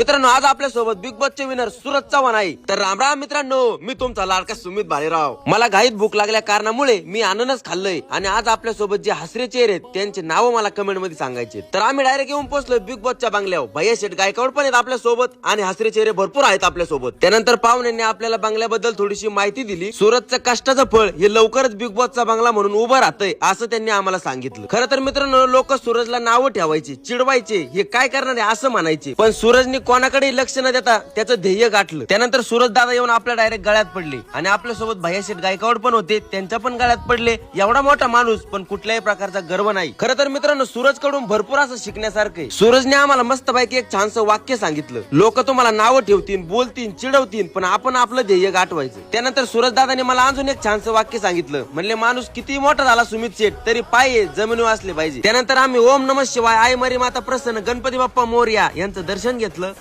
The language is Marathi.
मित्रांनो आज आपल्यासोबत बिग बॉसचे विनर सूरज चव्हाण आहे. तर राम राम मित्रांनो मी तुमचा लाडका सुमित भालेराव. मला घाईत भूक लागल्या कारणामुळे मी आनंदच खाल्लंय आणि आज आपल्यासोबत जे हसरे चेहरे आहेत त्यांचे नाव मला कमेंटमध्ये सांगायचे तर आम्ही डायरेक्ट येऊन पोहोचलो बिग बॉसच्या बंगल्यावर. भैया शेठ गायकवाड पण आहेत आपल्यासोबत आणि हसरे चेहरे भरपूर आहेत आपल्यासोबत त्यानंतर पाहुण्यांनी आपल्याला बंगल्याबद्दल थोडीशी माहिती दिली. सुरतचं कष्टाचं फळ हे लवकरच बिग बॉसचा बंगला म्हणून उभं राहतंय असं त्यांनी आम्हाला सांगितलं. खरं तर मित्रांनो लोक सूरजला नावं ठेवायचे चिडवायचे हे काय करणार आहे असं म्हणायचे. पण सूरजने कोणाकडे लक्ष न देता त्याचं ध्येय गाठलं. त्यानंतर सूरज दादा येऊन आपल्या डायरेक्ट गळ्यात पडले. आणि आपल्यासोबत भैया गायकवाड पण होते त्यांच्या पण गळ्यात पडले. एवढा मोठा माणूस पण कुठल्याही प्रकारचा गर्व नाही. खरं तर मित्रांनो सूरजकडून भरपूर असं शिकण्यासारखं आहे. सूरजने आम्हाला मस्तपैकी एक छानसं वाक्य सांगितलं. लोक तुम्हाला नावं ठेवतील बोलतील चिडवतील पण आपण आपलं ध्येय गाठवायचं. त्यानंतर सूरज दादाने मला अजून एक छानसं वाक्य सांगितलं. म्हणले माणूस किती मोठा झाला सुमित शेठ तरी पाय जमिनीवर असले पाहिजे. त्यानंतर आम्ही ओम नम शिवाय आई मरी माता प्रसन्न गणपती बाप्पा मोर्या यांचं दर्शन घेतलं.